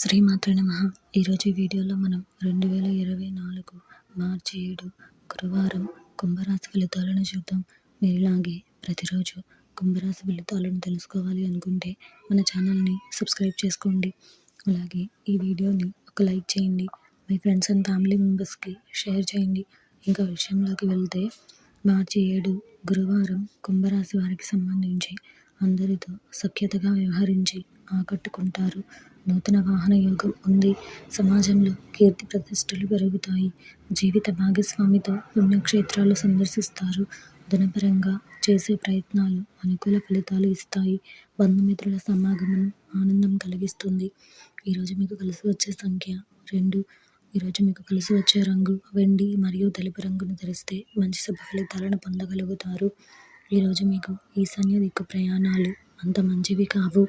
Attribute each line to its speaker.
Speaker 1: శ్రీమాత్ర నమ. ఈరోజు ఈ వీడియోలో మనం రెండు వేల ఇరవై నాలుగు మార్చి ఏడు గురువారం కుంభరాశి ఫలితాలను చూద్దాం. మీరు ఇలాగే ప్రతిరోజు కుంభరాశి ఫలితాలను తెలుసుకోవాలి అనుకుంటే మన ఛానల్ని సబ్స్క్రైబ్ చేసుకోండి. అలాగే ఈ వీడియోని ఒక లైక్ చేయండి. మీ ఫ్రెండ్స్ అండ్ ఫ్యామిలీ మెంబర్స్కి షేర్ చేయండి. ఇంకా విషయంలోకి వెళ్తే మార్చి ఏడు గురువారం కుంభరాశి వారికి సంబంధించి అందరితో సఖ్యతగా వ్యవహరించి ఆకట్టుకుంటారు. నూతన వాహన యోగం ఉంది. సమాజంలో కీర్తి ప్రతిష్టలు పెరుగుతాయి. జీవిత భాగస్వామితో పుణ్యక్షేత్రాలు సందర్శిస్తారు. ధనపరంగా చేసే ప్రయత్నాలు అనుకూల ఫలితాలు ఇస్తాయి. బంధుమిత్రుల సమాగమం ఆనందం కలిగిస్తుంది. ఈరోజు మీకు కలిసి వచ్చే సంఖ్య రెండు. ఈరోజు మీకు కలిసి వచ్చే రంగు వెండి మరియు తెలుపు రంగును ధరిస్తే మంచి శుభ ఫలితాలను పొందగలుగుతారు. ఈరోజు మీకు ఈశాన్య దిక్కు ప్రయాణాలు అంత మంచివి కావు.